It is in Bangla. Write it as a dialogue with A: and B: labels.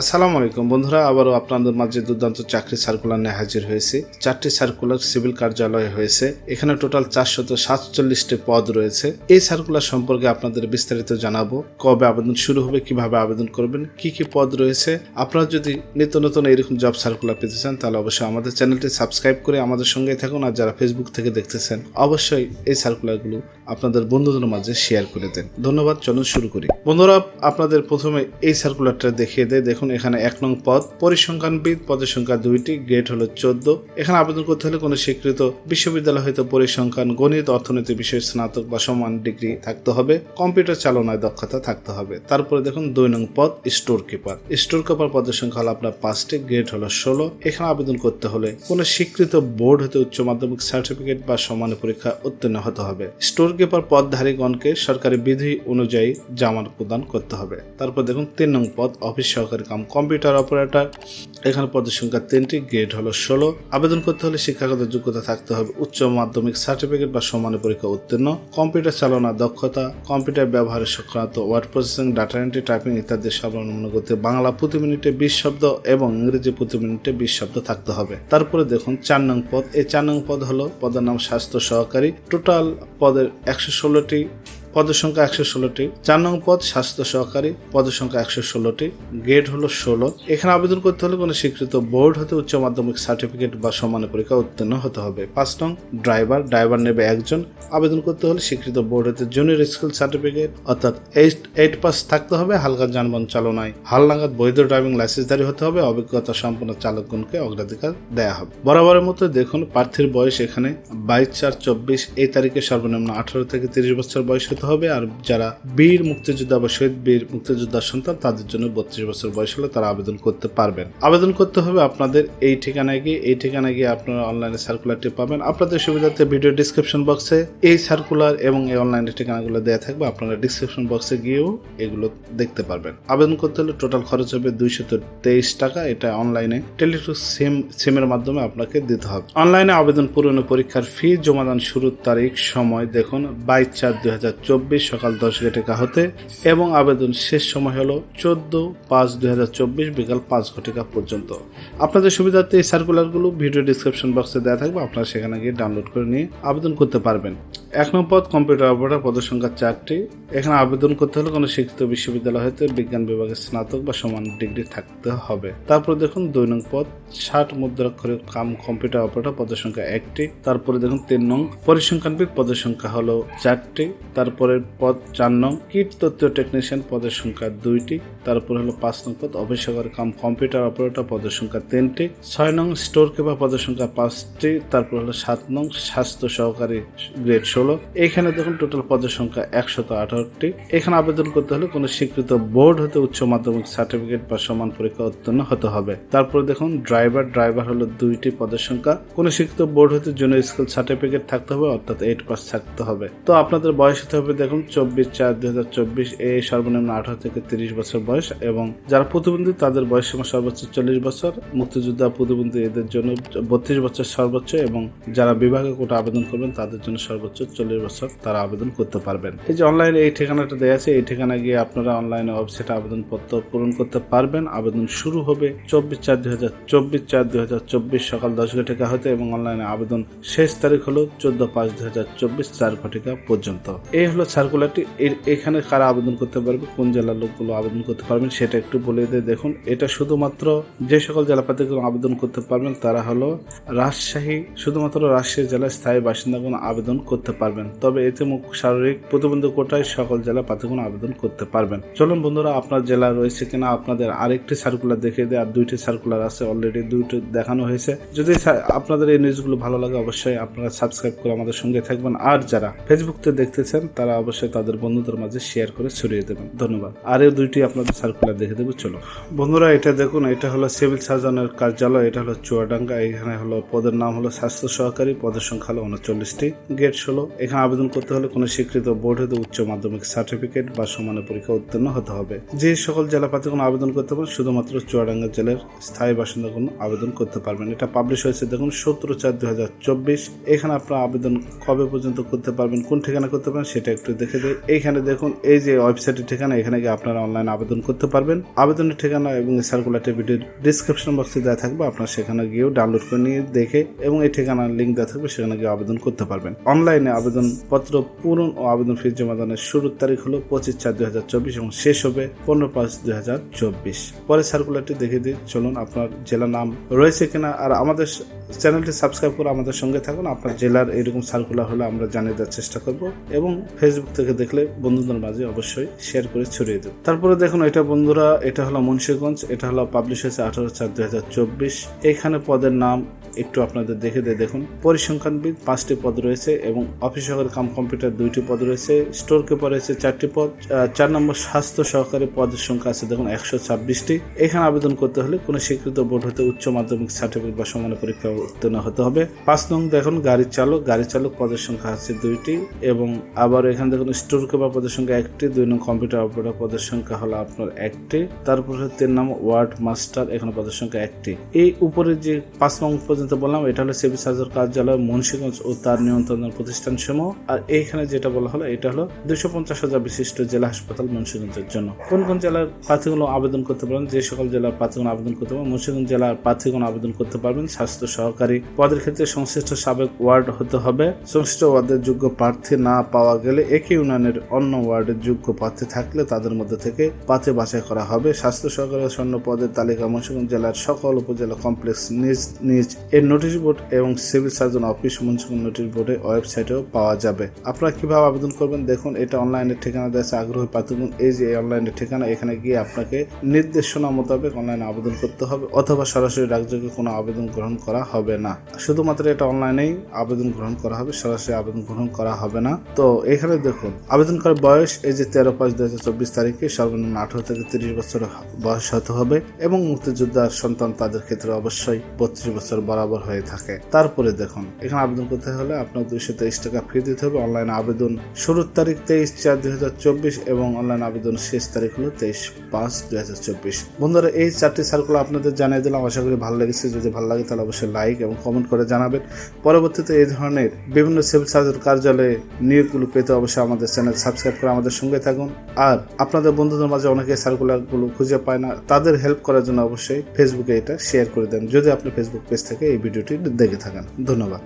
A: আসসালামু আলাইকুম বন্ধুরা, আবারও আপনাদের মাঝে দুর্দান্ত চাকরি সার্কুলার নিয়ে হাজির হয়েছে। চারটি সার্কুলার সিভিল কার্যালয়ে হয়েছে। এখানে টোটাল চারশত সাতচল্লিশটি পদ রয়েছে। এই সার্কুলার সম্পর্কে আপনাদের বিস্তারিত জানাব। কবে আবেদন শুরু হবে, কীভাবে আবেদন করবেন, কি কি পদ রয়েছে? আপনারা যদি নিত্য নতুন এরকম জব সার্কুলার পেতে চান, তাহলে অবশ্যই আমাদের চ্যানেলটি সাবস্ক্রাইব করে আমাদের সঙ্গে থাকুন। আর যারা ফেসবুক থেকে দেখতেছেন, অবশ্যই এই সার্কুলারগুলো আপনাদের বন্ধুদের মাঝে শেয়ার করে দেন। ধন্যবাদ, চলুন শুরু করি। বন্ধুরা, আপনাদের প্রথমে এই সার্কুলারটা দেখিয়ে দেয় দেখুন, এখানে এক নং পদ, পরিসংখ্যানবিদ পদের সংখ্যা দুইটি গ্রেড হলো চোদ্দ। এখানে আবেদন করতে হলে কোনো স্বীকৃত বিশ্ববিদ্যালয় হয়তো পরিসংখ্যান, গণিত, অর্থনীতি, বিষয়ে, স্নাতক বা সমান ডিগ্রি থাকতে হবে। কম্পিউটার চালনায় দক্ষতা থাকতে হবে। তারপরে দেখুন, দুই নং পদ স্টোর কিপার স্টোর কিপার পদের সংখ্যা হলো আপনার পাঁচটি গ্রেড হলো ষোলো। এখানে আবেদন করতে হলে কোনো স্বীকৃত বোর্ড হতে উচ্চ মাধ্যমিক সার্টিফিকেট বা সমান পরীক্ষা উত্তীর্ণ হতে হবে। স্টোর কিপার পদধারীগণকে সরকারি বিধি অনুযায়ী জামানত প্রদান করতে হবে। তারপর দেখুন, তিন নং পদ, অফিস সহকারী কাম, কম্পিউটার অপারেটর। এখানে পদের সংখ্যা তিনটি, গ্রেড হলো ষোলো। আবেদন করতে হলে শিক্ষাগত যোগ্যতা থাকতে হবে, উচ্চ মাধ্যমিক সার্টিফিকেট বা সমান পরীক্ষা উত্তীর্ণ, কম্পিউটার চালনা দক্ষতা, কম্পিউটার ব্যবহারের সংক্রান্ত word processing, data entry, typing ইত্যাদি সর্বনিম্ন করতে বাংলা প্রতি মিনিটে বিশ শব্দ এবং ইংরেজি প্রতি মিনিটে বিশ শব্দ থাকতে হবে। তারপরে দেখুন, চার নং পদ, এই চার নং পদ হলো পদের নাম স্বাস্থ্য সহকারী। টোটাল পদের একশো ষোলোটি পদের সংখ্যা একশো ষোলোটি, চার নং পদ স্বাস্থ্য সহকারী পদের সংখ্যা একশো ষোলোটি, গ্রেড হলো ষোলো। এখানে আবেদন করতে হলে কোনো স্বীকৃত বোর্ড হতে উচ্চ মাধ্যমিক সার্টিফিকেট বা সমান পরীক্ষা উত্তীর্ণ হতে হবে। পাঁচ নং ড্রাইভার ড্রাইভার নেবে একজন। আবেদন করতে হলে স্বীকৃত বোর্ড হতে জুনিয়র স্কুল সার্টিফিকেট, অর্থাৎ এইট এইট পাস থাকতে হবে, হালকা যানবাহন চালনায়। হালনাগাদ বৈধ ড্রাইভিং লাইসেন্সধারী হতে হবে, অভিজ্ঞতা সম্পন্ন চালকগণকে অগ্রাধিকার দেওয়া হবে। বরাবরের মতো দেখুন, প্রার্থীর বয়স এখানে বাইশ চার চব্বিশ, এই তারিখে সর্বনিম্ন আঠারো থেকে তিরিশ বছর বয়স হতে হবে, আর যারা বীর মুক্তিযোদ্ধা বা শহীদ বীর মুক্তিযোদ্ধার সন্তান, তাদের জন্য বত্রিশ বছর বয়স হলে তারা আবেদন করতে পারবেন। আবেদন করতে হবে আপনাদের এই ঠিকানায় গিয়ে। এই ঠিকানায় গিয়ে আপনারা অনলাইনে সার্কুলারটি পাবেন। আপনাদের সুবিধার্থে ভিডিও ডিসক্রিপশন বক্সে এই সার্কুলার এবং এই অনলাইনে ঠিকানাগুলো দেওয়া থাকবে। আপনারা ডিসক্রিপশন বক্সে গিয়েও এগুলো দেখতে পারবেন। আবেদন করতে হলে টোটাল খরচ হবে দুইশত তেইশ টাকা। এটা অনলাইনে টেলিটু সিম সিমের মাধ্যমে আপনাকে দিতে হবে। অনলাইনে আবেদন পূরণ পরীক্ষার ফি জমাদান শুরুর তারিখ, সময় দেখুন বাইশ চার দুই চব্বিশ সকাল দশ ঘটিকা হতে এবং আবেদন শেষ সময় হলো চোদ্দ পাঁচ দুই হাজার চব্বিশ বিকাল পাঁচ ঘটিকা পর্যন্ত। আপনাদের সুবিধার্থে এই সার্কুলারগুলো ভিডিও ডিসক্রিপশন বক্সে দেওয়া থাকবে, আপনারা সেখানে গিয়ে ডাউনলোড করে নিয়ে আবেদন করতে পারবেন। এক নম্বর কম্পিউটার অপারেটর পদের সংখ্যা চারটি। এখানে আবেদন করতে হলে কোনো শিক্ষিত বিশ্ববিদ্যালয় হতে বিজ্ঞান বিভাগের স্নাতক বা সমান ডিগ্রি থাকতে হবে। তারপর দেখুন, দুই নং পদ, ষাট মুদ্রাক্ষরের কাম কম্পিউটার অপারেটর পদের সংখ্যা একটি। তারপরে দেখুন, তিন নং, পরিসংখ্যানবিদ পদের সংখ্যা হলো চারটি। তারপরে পদ চার নং, কিট তথ্য টেকনিশিয়ান পদের সংখ্যা দুইটি, তারপর হলো পাঁচ নং পদ অফিসার কাম কম্পিউটার অপারেটর পদের সংখ্যা তিনটি, ছয় নং স্টোর কিপার পদের সংখ্যা পাঁচটি, তারপর হলো সাত নং স্বাস্থ্য সহকারী গ্রেড ষোলো। এখানে দেখুন টোটাল পদের সংখ্যা একশত আঠারোটি। এখানে আবেদন করতে হলে কোনো স্বীকৃত বোর্ড হতে উচ্চ মাধ্যমিক সার্টিফিকেট বা সমান পরীক্ষা উত্তীর্ণ হতে হবে। তারপরে দেখুন ড্রাইভার ড্রাইভার হলো দুইটি পদের সংখ্যা। কোনো স্বীকৃত বোর্ড হতে জুনিয়র স্কুল সার্টিফিকেট থাকতে হবে, অর্থাৎ এইট পাস থাকতে হবে। তো আপনাদের বয়স হতে হবে দেখুন, চব্বিশ চার দুই হাজার চব্বিশ এই সর্বনিম্ন আঠারো থেকে তিরিশ বছর বয়স এবং যারা প্রতিবন্ধী, তাদের বয়স সীমা সর্বোচ্চ চল্লিশ বছর। মুক্তিযোদ্ধা, প্রতিবন্ধী, এদের জন্য বত্রিশ বছর সর্বোচ্চ এবং যারা বিভাগে কোটা আবেদন করবেন, তাদের জন্য সর্বোচ্চ চল্লিশ বছর তারা আবেদন করতে পারবেন। এই যে অনলাইনে এই ঠিকানাটা দেওয়া আছে, এই ঠিকানা গিয়ে আপনারা অনলাইনে ওয়েবসাইটে আবেদনপত্র পূরণ করতে পারবেন। আবেদন শুরু হবে চব্বিশ চার দুই হাজার চব্বিশ, চার দুই হাজার চব্বিশ সকাল দশ ঘটিকা হতে এবং অনলাইনে আবেদন শেষ তারিখ হলো চোদ্দ পাঁচ দুই হাজার চব্বিশ চার ঘটিকা পর্যন্ত। এই হলো সার্কুলারটি এখানে কারা আবেদন করতে পারবে, কোন জেলার লোকগুলো আবেদন করতে পারবেন সেটা একটু বলে দিয়ে দেখুন। এটা শুধুমাত্র যে সকল জেলা জেলাপাতিগুলো আবেদন করতে পারবেন, তারা হলো রাজশাহী, শুধুমাত্র রাজশাহী জেলার স্থায়ী বাসিন্দাগণ আবেদন করতে পারবেন। তবে এতে মুখ শারীরিক প্রতিবন্ধী কোটায় সকল জেলা প্রার্থীগণ আবেদন করতে পারবেন। চলুন বন্ধুরা, আপনার জেলা রয়েছে কিনা, আপনাদের আরেকটি সার্কুলার দেখিয়ে দেয় আর দুইটি সার্কুলার আছে অলরেডি দুইটি দেখানো হয়েছে। যদি আপনাদের এই নিউজগুলো ভালো লাগে, অবশ্যই আপনারা সাবস্ক্রাইব করে আমাদের সঙ্গে থাকবেন। আর যারা ফেসবুকতে দেখতেছেন, তারা অবশ্যই তাদের বন্ধুদের মাঝে শেয়ার করে ছড়িয়ে দেবেন। ধন্যবাদ। আর এই দুইটি আপনাদের সার্কুলার দেখে দেবো, চলো। বন্ধুরা, এটা দেখুন, এটা হলো সিভিল সার্জনের কার্যালয়, এটা হলো চুয়াডাঙ্গা, এখানে হলো পদের নাম হলো স্বাস্থ্য সহকারী, পদের সংখ্যা হলো উনচল্লিশটি। গেট ষোলো, এখানে আবেদন করতে হলে কোনো স্বীকৃত বোর্ড হতে উচ্চ মাধ্যমিক সার্টিফিকেট বা সমানের পরীক্ষা উত্তীর্ণ হতে হবে। যে সকল জেলা প্রার্থী কোনো আবেদন করতে পারেন, শুধুমাত্র চুয়াডাঙ্গা জেলার স্থায়ী বাসিন্দা কোনো আবেদন করতে পারবেন। এটা পাবলিশ হয়েছে, দেখুন, সতেরো চার দু এখানে আপনারা আবেদন কবে পর্যন্ত করতে পারবেন, কোন ঠিকানা করতে পারেন সেটা একটু দেখে দিই। এইখানে দেখুন, এই যে ওয়েবসাইটের ঠিকানা, এখানে গিয়ে আপনারা অনলাইন আবেদন করতে পারবেন। আবেদনের ঠিকানা এবং সার্কুলারটি ভিডিওর ডিসক্রিপশন বক্সে দেওয়া থাকবে, আপনারা সেখানে গিয়েও ডাউনলোড করে নিয়ে দেখে এবং এই ঠিকানার লিঙ্ক দেওয়া থাকবে, সেখানে গিয়ে আবেদন করতে পারবেন। অনলাইনে আবেদনপত্র পূরণ ও আবেদন ফি জমা দানের শুরুর তারিখ হলো পঁচিশ চার দুই হাজার চব্বিশ এবং শেষ হবে পনেরো পাঁচ দুই হাজার চব্বিশ। পরে সার্কুলারটি দেখে দিই। চলুন, আপনার জেলার নাম রয়েছে কিনা, আর আমাদের চ্যানেলটি সাবস্ক্রাইব করে আমাদের সঙ্গে থাকুন। আপনার জেলার এরকম সার্কুলার হলে আমরা জানিয়ে দেওয়ার চেষ্টা করব এবং ফেসবুক থেকে দেখলে বন্ধুদের মাঝে অবশ্যই শেয়ার করে ছড়িয়ে দেব। তারপরে দেখুন, এটা বন্ধুরা, এটা হলো মুন্সীগঞ্জ, এটা হলো পাবলিশ হয়েছে আঠারো চার দু হাজার চব্বিশ। এখানে পদের নাম একটু আপনাদের দেখে দিয়ে দেখুন। পরিসংখ্যানবিদ, পাঁচটি পদ রয়েছে এবং অফিস সহকারী কাম কম্পিউটার দুইটি পদ রয়েছে, স্টোর কিপার রয়েছে চারটি পদ চার নম্বর স্বাস্থ্য সহকারী পদের সংখ্যা আছে দেখুন একশো ছাব্বিশটি। এখানে আবেদন করতে হলে কোনো স্বীকৃত বোর্ড হতে উচ্চ মাধ্যমিক সার্টিফিকেট বা সমান পরীক্ষা উত্তীর্ণ হতে হবে। পাঁচ নং দেখুন গাড়ির চালক, গাড়ি চালক পদের সংখ্যা আছে দুইটি এবং আবার এখানে দেখুন স্টোর কিপার পদের সংখ্যা একটি, দুই নং কম্পিউটার অপারেটর পদের সংখ্যা হলো আপনার একটি। তারপর তিন নং ওয়ার্ড মাস্টার, এখানে পদের সংখ্যা একটি। এই উপরে যে পাঁচ নং পর্যন্ত বললাম, এটা হলো সিভিল সার্জন কার্যালয় মুন্সিগঞ্জ ও তার নিয়ন্ত্রণ প্রতিষ্ঠান সমূহ আর এইখানে যেটা বলা হলো, এটা হলো দুশো পঞ্চাশ হাজার বিশিষ্ট জেলা হাসপাতাল মুন্সিগঞ্জের জন্য। কোন কোন জেলার প্রার্থীগুলো আবেদন করতে পারেন যে সকল জেলার প্রার্থীগুলো আবেদন করতে পারেন মুন্সিগঞ্জ জেলার প্রার্থীগুলো আবেদন করতে পারবেন, স্বাস্থ্য সহকারী পদের ক্ষেত্রে সংশ্লিষ্ট সাবেক ওয়ার্ড হতে হবে। সংশ্লিষ্ট ওয়ার্ডের যোগ্য প্রার্থী না পাওয়া গেলে একই ইউনিয়নের অন্য ওয়ার্ডের যোগ্য প্রার্থী থাকলে তাদের মধ্যে থেকে প্রার্থী বাছাই করা হবে। স্বাস্থ্য সহকারী স্বর্ণ পদের তালিকা মুন্সিগঞ্জ জেলার সকল উপজেলা কমপ্লেক্স নিজ নিজ এর নোটিশ বোর্ড এবং civil surgeon office Munshiganj notice বোর্ডের ওয়েবসাইটেও পাওয়া যাবে। আপনারা কীভাবে আবেদন করবেন? দেখুন, এটা অনলাইনের ঠিকানা দেওয়া আগ্রহী প্রার্থীগণ এই যে অনলাইনের ঠিকানা, এখানে গিয়ে আপনাকে নির্দেশনা মোতাবেক অনলাইনে আবেদন করতে হবে, অথবা সরাসরি ডাকযোগে কোনো আবেদন গ্রহণ করা হবে না। শুধুমাত্র এটা অনলাইনেই আবেদন গ্রহণ করা হবে, সরাসরি আবেদন গ্রহণ করা হবে না। তো এখানে দেখুন, আবেদন করার বয়স এই যে তেরো পাঁচ দুই হাজার চব্বিশ তারিখে সর্বনিম্ন আঠারো থেকে তিরিশ বছর বয়স হতে হবে এবং মুক্তিযোদ্ধার সন্তান তাদের ক্ষেত্রে অবশ্যই বত্রিশ বছর বরাবর হয়ে থাকে। তারপরে দেখুন, এখানে আবেদন করতে হলে আপনার দুইশো তেইশ টাকা ফি দিতে হবে। অনলাইন আবেদন শুরুর তারিখ তেইশ চার দুই হাজার চব্বিশ এবং অনলাইন আবেদন শেষ তারিখ হলো তেইশ পাঁচ দুই হাজার চব্বিশ। বন্ধুরা, এই চারটি সার্কুল আপনাদের জানিয়ে দিলাম। আশা করি ভালো লেগেছে। যদি ভালো লাগে তাহলে অবশ্যই লাইক এবং কমেন্ট করে জানাবেন। পরবর্তীতে এই ধরনের বিভিন্ন সিভিল সার্জন কার্যালয়ে নিয়োগগুলো পেতে অবশ্যই আমাদের চ্যানেল সাবস্ক্রাইব করে আমাদের সঙ্গে থাকুন। আর আপনাদের বন্ধুদের মাঝে অনেকে সার্কুলারগুলো খুঁজে পায় না, তাদের হেল্প করার জন্য অবশ্যই ফেসবুকে এটা শেয়ার করে দেন। যদি আপনি ফেসবুক পেজ থেকে এই ভিডিওটি দেখে থাকেন। ধন্যবাদ।